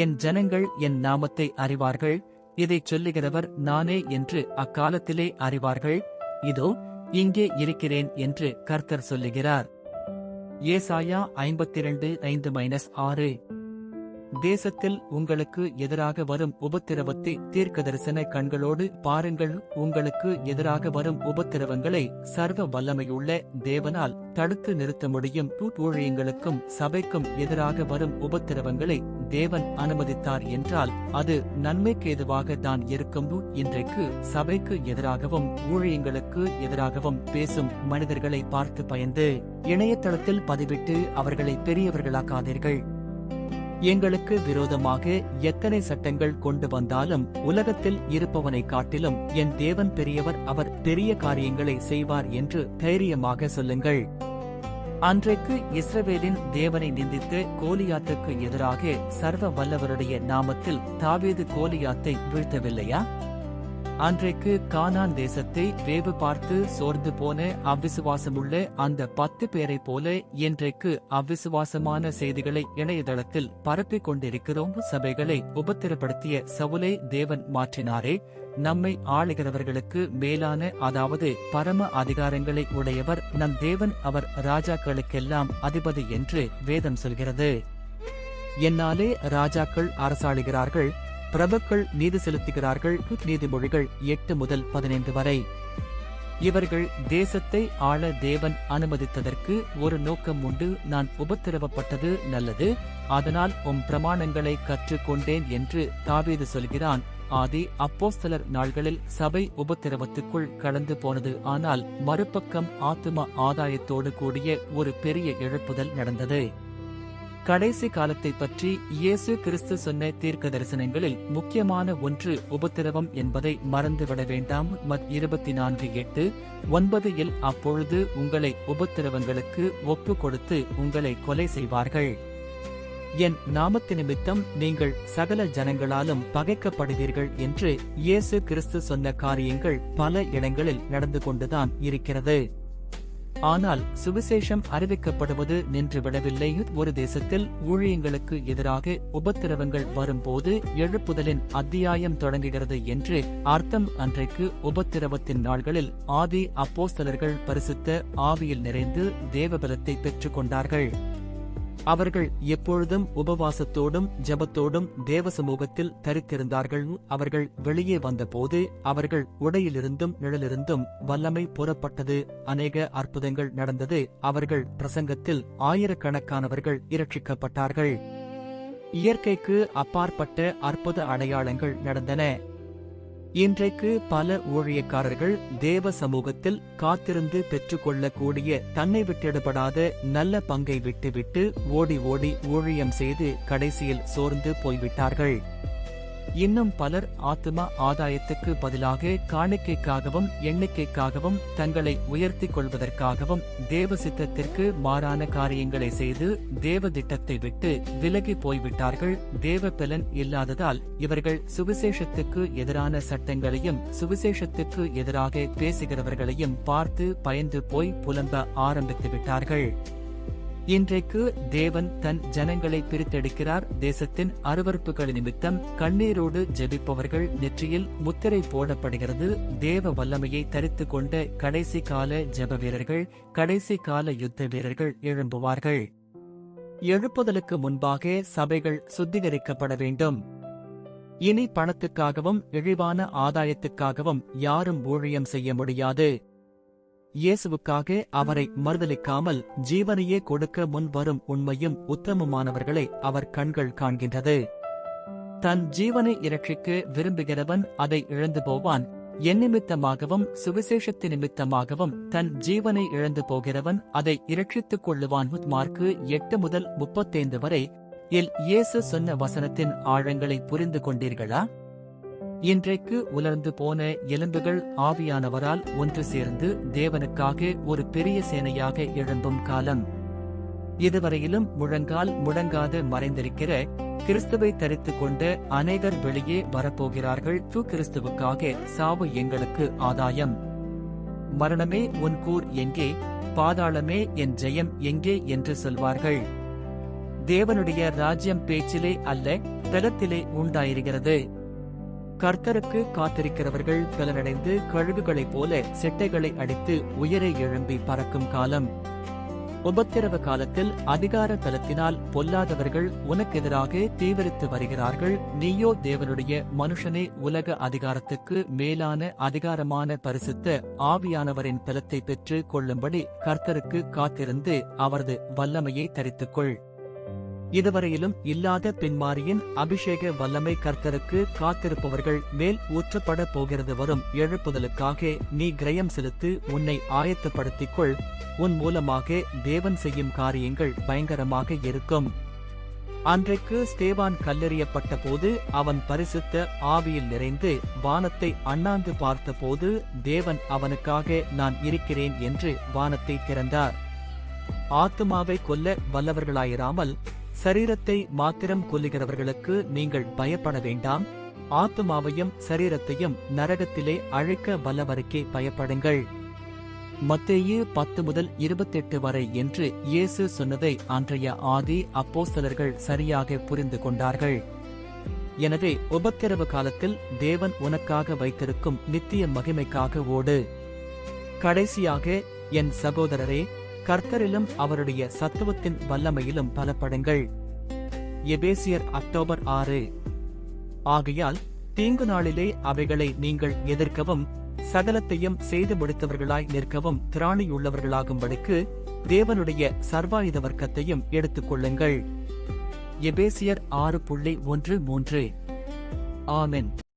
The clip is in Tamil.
என் ஜனங்கள் என் நாமத்தை அறிவார்கள். இதைச் சொல்லுகிறவர் நானே என்று அக்காலத்திலே அறிவார்கள். இதோ இங்கே இருக்கிறேன் என்று கர்த்தர் சொல்லுகிறார். ஏசாயா ஐம்பத்திரண்டு ஐந்து மைனஸ் ஆறு. தேசத்தில் உங்களுக்கு எதிராக வரும் உபத்திரவத்தை தீர்க்க தரிசன கண்களோடு பாருங்கள். உங்களுக்கு எதிராக வரும் உபத்திரவங்களை சர்வ வல்லமையுள்ள தேவனால் தடுத்து நிறுத்த முடியும். ஊழியங்களுக்கும் சபைக்கும் எதிராக வரும் உபத்திரவங்களை தேவன் அனுமதித்தார் என்றால் அது நன்மைக்கு எதுவாக தான் இருக்கும் இன்றைக்கு சபைக்கு எதிராகவும் ஊழியங்களுக்கு எதிராகவும் பேசும் மனிதர்களை பார்த்து பயந்து இணையதளத்தில் பதிவிட்டு அவர்களை பெரியவர்களாக்காதீர்கள். எங்களுக்கு விரோதமாக எத்தனை சட்டங்கள் கொண்டு வந்தாலும் உலகத்தில் இருப்பவனை காட்டிலும் என் தேவன் பெரியவர் அவர் பெரிய காரியங்களை செய்வார் என்று தைரியமாக சொல்லுங்கள். அன்றைக்கு இஸ்ரவேலின் தேவனை நிந்தித்து கோலியாத்துக்கு எதிராக சர்வ வல்லவருடைய நாமத்தில் தாவீது கோலியாத்தை வீழ்த்தவில்லையா? அன்றைக்கு கானான் தேசத்தை வேவு பார்த்து சோர்ந்து போன அவ்விசுவாசமுள்ள அந்த பத்து பேரைப் போல இன்றைக்கு அவ்விசுவாசமான செய்திகளை இணையதளத்தில் பரப்பிக் கொண்டிருக்கிறோம். சபைகளை உபத்திரப்படுத்திய சவுலை தேவன் மாற்றினாரே. நம்மை ஆளுகிறவர்களுக்கு மேலான அதாவது பரம அதிகாரங்களை உடையவர் நம் தேவன் அவர் ராஜாக்களுக்கெல்லாம் அதிபதி என்று வேதம் சொல்கிறது. என்னாலே ராஜாக்கள் அரசாளுகிறார்கள் பிரபுக்கள் நீதி செலுத்துகிறார்கள் நீதிமொழிகள் எட்டு முதல் பதினைந்து வரை. இவர்கள் தேசத்தை ஆள தேவன் அனுமதித்ததற்கு ஒரு நோக்கம் உண்டு. நான் உபத்திரவப்பட்டது நல்லது. அதனால் உம் பிரமாணங்களை கற்றுக்கொண்டேன் என்று தாவீது சொல்கிறான். ஆதி அப்போஸ்தலர் நாள்களில் சபை உபத்திரவத்துக்குள் கலந்து போனது. ஆனால் மறுபக்கம் ஆத்தும ஆதாயத்தோடு கூடிய ஒரு பெரிய இழப்புதல் நடந்தது. கடைசி காலத்தை பற்றி இயேசு கிறிஸ்து சொன்ன தீர்க்க தரிசனங்களில் முக்கியமான ஒன்று உபத்திரவம் என்பதை மறந்துவிட வேண்டாம். மத் இருபத்தி நான்கு எட்டு ஒன்பது இல் அப்பொழுது உங்களை உபத்திரவங்களுக்கு ஒப்பு கொடுத்து உங்களை கொலை செய்வார்கள். என் நாமத்து நிமித்தம் நீங்கள் சகல ஜனங்களாலும் பகைக்கப்படுவீர்கள் என்று இயேசு கிறிஸ்து சொன்ன காரியங்கள் பல இடங்களில் நடந்து கொண்டுதான் இருக்கிறது. ஆனால் சுவிசேஷம் அறிவிக்கப்படுவது நின்று விடவில்லை ஒரு தேசத்தில் ஊழியங்களுக்கு எதிராக உபத்திரவங்கள் வரும்போது எழுப்புதலின் அத்தியாயம் தொடங்குகிறது என்று அர்த்தம். அன்றைக்கு உபத்திரவத்தின் நாள்களில் ஆதி அப்போஸ்தலர்கள் பரிசுத்த ஆவியில் நிறைந்து தேவபலத்தை பெற்றுக் கொண்டார்கள் அவர்கள் எப்பொழுதும் உபவாசத்தோடும் ஜபத்தோடும் தேவ சமூகத்தில் தரித்திருந்தார்கள். அவர்கள் வெளியே வந்தபோது அவர்கள் உடையிலிருந்தும் நிழலிருந்தும் வல்லமை புறப்பட்டது. அநேக அற்புதங்கள் நடந்தது. அவர்கள் பிரசங்கத்தில் ஆயிரக்கணக்கானவர்கள் இரட்சிக்கப்பட்டார்கள். இயற்கைக்கு அப்பாற்பட்ட அற்புத அடையாளங்கள் நடந்தன. இன்றைக்கு பல ஊழியக்காரர்கள் தேவ சமூகத்தில் காத்திருந்து பெற்றுக்கொள்ளக்கூடிய தன்னை விட்டிடப்படாத நல்ல பங்கை விட்டுவிட்டு ஓடி ஓடி ஊழியம் செய்து கடைசியில் சோர்ந்து போய்விட்டார்கள். இன்னும் பலர் ஆத்ம ஆதாயத்துக்கு பதிலாக காணிக்கைக்காகவும் எண்ணிக்கைக்காகவும் தங்களை உயர்த்திக் கொள்வதற்காகவும் தேவ சித்தத்திற்கு மாறான காரியங்களை செய்து தேவ திட்டத்தை விட்டு விலகி போய்விட்டார்கள். தேவ பலன் இல்லாததால் இவர்கள் சுவிசேஷத்துக்கு எதிரான சட்டங்களையும் சுவிசேஷத்துக்கு எதிராக பேசுகிறவர்களையும் பார்த்து பயந்து போய் புலம்ப ஆரம்பித்து விட்டார்கள் இன்றைக்கு தேவன் தன் ஜனங்களை பிரித்தெடுக்கிறார். தேசத்தின் அருவறுப்புகள் நிமித்தம் கண்ணீரோடு ஜெபிப்பவர்கள் நெற்றியில் முத்திரை போடப்படுகிறது. தேவ வல்லமையை தரித்து கொண்ட கடைசி கால ஜெப வீரர்கள் கடைசி கால யுத்த வீரர்கள் எழும்புவார்கள். எழுப்புதலுக்கு முன்பாக சபைகள் சுத்திகரிக்கப்பட வேண்டும். இனி பணத்துக்காகவும் இழிவான ஆதாயத்துக்காகவும் யாரும் ஊழியம் செய்ய முடியாது. இயேசுவுக்காக அவரை மறுதலிக்காமல் ஜீவனையே கொடுக்க முன் வரும் உண்மையும் உத்தமமானவர்களை அவர் கண்கள் காண்கின்றது. தன் ஜீவனை இரட்சிக்க விரும்புகிறவன் அதை இழந்து போவான். என் நிமித்தமாகவும் சுவிசேஷத்து நிமித்தமாகவும் தன் ஜீவனை இழந்து போகிறவன் அதை இரட்சித்துக் கொள்ளுவான். மார்க்கு எட்டு முதல் முப்பத்தைந்து வரை இல் இயேசு சொன்ன வசனத்தின் ஆழங்களை புரிந்து கொண்டீர்களா? இன்றைக்கு உலர்ந்து போன எலும்புகள் ஆவியானவரால் ஒன்று சேர்ந்து தேவனுக்காக ஒரு பெரிய சேனையாக எழும்பும் காலம். இதுவரையிலும் முழங்கால் முழங்காது மறைந்திருக்கிற கிறிஸ்துவை தரித்து கொண்ட அநேகர் வெளியே வரப்போகிறார்கள். து கிறிஸ்துவுக்காக சாவு எங்களுக்கு ஆதாயம். மரணமே உன் கூர் எங்கே? பாதாளமே என் ஜெயம் எங்கே? என்று சொல்வார்கள். தேவனுடைய ராஜ்யம் பேச்சிலே அல்ல தலத்திலே உண்டாயிருக்கிறது. கர்த்தருக்கு காத்திருக்கிறவர்கள் பலனடைந்து கழுகுகளைப் போல செட்டைகளை அடித்து உயரே எழும்பி பறக்கும் காலம். உபத்திரவ காலத்தில் அதிகார தலத்தினால் பொல்லாதவர்கள் உனக்கெதிராக தீவிரித்து வருகிறார்கள். நீயோ தேவனுடைய மனுஷனே உலக அதிகாரத்துக்கு மேலான அதிகாரமான பரிசுத்த ஆவியானவரின் பலத்தை பெற்று கொள்ளும்படி கர்த்தருக்கு காத்திருந்து அவரது வல்லமையை தரித்துக்கொள். இதுவரையிலும் இல்லாத பின்மாரியின் அபிஷேக வல்லமை கர்த்தருக்கு காத்திருப்பவர்கள் மேல் ஊற்றப்பட போகிறது வரும். எழுப்புதலுக்காக நீ கிரயம் செலுத்து உன்னை ஆயத்தப்படுத்திக் கொள் உன் மூலமாக தேவன் செய்யும் காரியங்கள் பயங்கரமாக இருக்கும். அன்றைக்கு ஸ்தேவான் கல்லெறியப்பட்ட போது அவன் பரிசுத்த ஆவியில் நிறைந்து வானத்தை அண்ணாந்து பார்த்தபோது தேவன் அவனுக்காக நான் இருக்கிறேன் என்று வானத்தை திறந்தார். ஆத்மாவை கொல்ல வல்லவர்களாயிராமல் சரீரத்தை மாத்திரம் கொல்லுகிறவர்களுக்கு நீங்கள் பயப்பட வேண்டாம். ஆத்துமாவையும் சரீரத்தையும் நரகத்திலே அழைக்க வல்லவருக்கே பயப்படுங்கள். மத்தேயே பத்து முதல் இருபத்தெட்டு வரை என்று இயேசு சொன்னதை அன்றைய ஆதி அப்போஸ்தலர்கள் சரியாக புரிந்து கொண்டார்கள். எனவே உபத்திரவு காலத்தில் தேவன் உனக்காக வைத்திருக்கும் நித்திய மகிமைக்காக ஓடு. கடைசியாக என் சகோதரரே கர்த்தரிலும் அவருடைய சத்துவத்தின் வல்லமையிலும் பல படங்கள் எபேசியர் அக்டோபர் ஆறு. ஆகையால் தீங்கு நாளிலே அவைகளை நீங்கள் எதிர்க்கவும் சகலத்தையும் செய்து முடித்தவர்களாய் நிற்கவும் திராணியுள்ளவர்களாகும்படிக்கு தேவனுடைய சர்வாயுத வர்க்கத்தையும் எடுத்துக் கொள்ளுங்கள். எபேசியர் ஆறு புள்ளி ஒன்று மூன்று. ஆமென்.